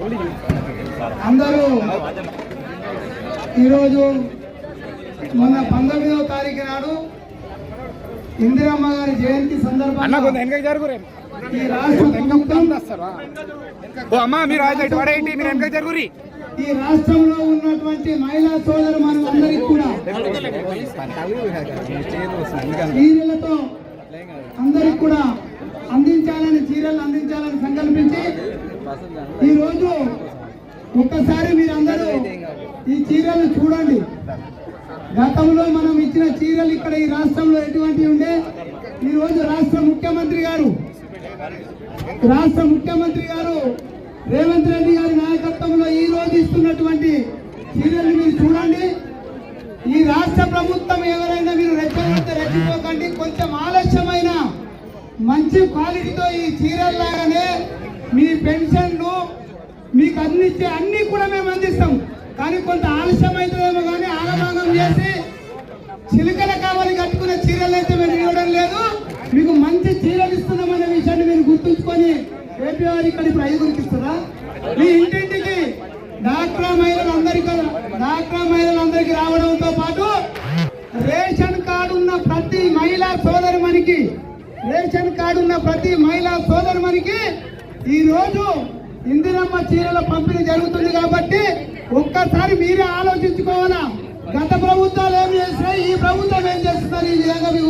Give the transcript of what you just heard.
అందరూ ఈరోజు మొన్న పంతొమ్మిదవ తారీఖు నాడు ఇందిరమ్మ గారి జయంతి సందర్భంగా ఈ రాష్ట్ర ఈ రాష్ట్రంలో ఉన్నటువంటి మహిళా సోదరు మనం అందరికీ కూడా చీరలతో అందరికి కూడా అందించాలని చీరలు అందించాలని సంకల్పించి ఈ ఒక్కసారి మీరందరూ ఈ చీరలు చూడండి. గతంలో మనం ఇచ్చిన చీరలు ఇక్కడ ఈ రాష్ట్రంలో ఎటువంటి ఉండే? ఈరోజు రాష్ట్ర ముఖ్యమంత్రి గారు రాష్ట్ర ముఖ్యమంత్రి గారు రేవంత్ రెడ్డి గారి నాయకత్వంలో ఈ రోజు ఇస్తున్నటువంటి చీరలు మీరు చూడండి. ఈ రాష్ట్ర ప్రభుత్వం ఎవరైనా మీరు రెచ్చగొడితే రెచ్చిపోకండి. కొంచెం ఆలస్యమైన మంచి క్వాలిటీతో ఈ చీరల్లాగానే మీ పెన్షన్ మీకు అందించే అన్ని కూడా మేము అందిస్తాం. కానీ కొంత ఆలస్యం అవుతుందేమో కానీ ఆగమాగం చేసి చిలుకల కావాలి కట్టుకునే చీరలు అయితే మేము ఇవ్వడం లేదు. మీకు మంచి చీరలు ఇస్తున్నామనే విషయాన్ని మీరు గుర్తుంచుకొని ఏపీ వారు ఇక్కడ ఇప్పుడు ఐదుగురికి ఇస్తారా? మీ ఇంటింటికి డాక్రా మహిళలందరికీ డాక్రా మహిళలందరికీ రావడంతో పాటు రేషన్ కార్డు ఉన్న ప్రతి మహిళా సోదరిమణికి రేషన్ కార్డు ఉన్న ప్రతి మహిళా సోదరిమణికి ఈ ఈరోజు ఇందిరమ్మ చీరల పంపిణీ జరుగుతుంది కాబట్టి ఒక్కసారి మీరే ఆలోచించుకోవాలా? గత ప్రభుత్వాలు ఏం చేసినాయి? ఈ ప్రభుత్వం ఏం చేస్తున్నారు ఈ విధంగా